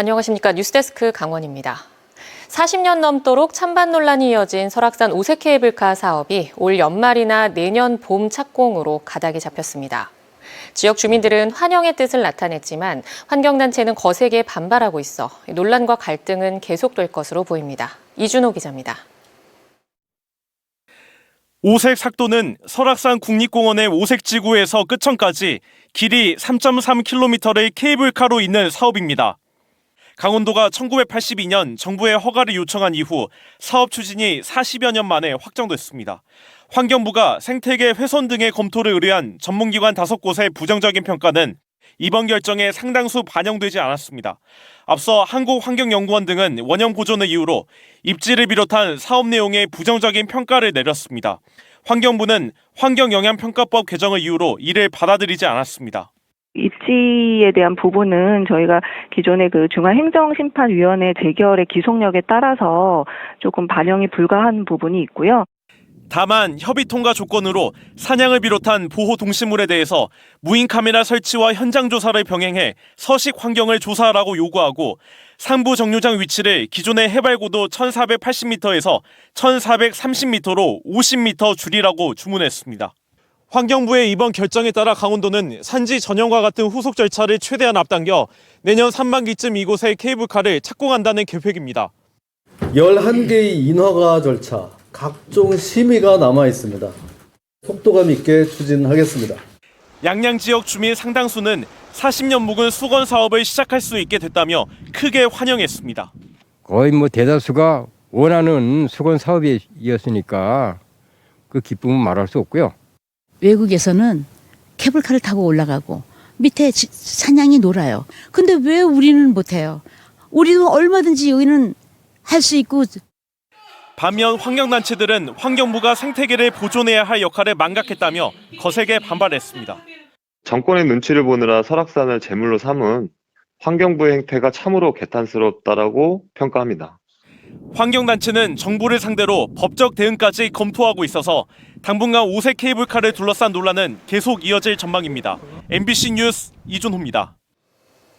안녕하십니까. 뉴스데스크 강원입니다. 40년 넘도록 찬반 논란이 이어진 설악산 오색 케이블카 사업이 올 연말이나 내년 봄 착공으로 가닥이 잡혔습니다. 지역 주민들은 환영의 뜻을 나타냈지만 환경단체는 거세게 반발하고 있어 논란과 갈등은 계속될 것으로 보입니다. 이준호 기자입니다. 오색 삭도는 설악산 국립공원의 오색 지구에서 끝천까지 길이 3.3km의 케이블카로 있는 사업입니다. 강원도가 1982년 정부에 허가를 요청한 이후 사업 추진이 40여 년 만에 확정됐습니다. 환경부가 생태계 훼손 등의 검토를 의뢰한 전문기관 5곳의 부정적인 평가는 이번 결정에 상당수 반영되지 않았습니다. 앞서 한국환경연구원 등은 원형 보존을 이유로 입지를 비롯한 사업 내용에 부정적인 평가를 내렸습니다. 환경부는 환경영향평가법 개정을 이유로 이를 받아들이지 않았습니다. 입지에 대한 부분은 저희가 기존의 그 중앙행정심판위원회 재결의 기속력에 따라서 조금 반영이 불가한 부분이 있고요. 다만 협의 통과 조건으로 사냥을 비롯한 보호 동식물에 대해서 무인 카메라 설치와 현장 조사를 병행해 서식 환경을 조사하라고 요구하고 상부 정류장 위치를 기존의 해발 고도 1480m에서 1430m로 50m 줄이라고 주문했습니다. 환경부의 이번 결정에 따라 강원도는 산지 전형과 같은 후속 절차를 최대한 앞당겨 내년 상반기쯤 이곳에 케이블카를 착공한다는 계획입니다. 11개의 인허가 절차, 각종 심의가 남아 있습니다. 속도감 있게 추진하겠습니다. 양양 지역 주민 상당수는 40년 묵은 수건 사업을 시작할 수 있게 됐다며 크게 환영했습니다. 거의 뭐 대다수가 원하는 수건 사업이었으니까 그 기쁨은 말할 수 없고요. 외국에서는 케이블카를 타고 올라가고 밑에 지- 사냥이 놀아요. 근데 왜 우리는 못해요? 우리도 얼마든지 여기는 할 수 있고 반면 환경단체들은 환경부가 생태계를 보존해야 할 역할을 망각했다며 거세게 반발했습니다. 정권의 눈치를 보느라 설악산을 제물로 삼은 환경부의 행태가 참으로 개탄스럽다라고 평가합니다. 환경단체는 정부를 상대로 법적 대응까지 검토하고 있어서 당분간 오색 케이블카를 둘러싼 논란은 계속 이어질 전망입니다. MBC 뉴스 이준호입니다.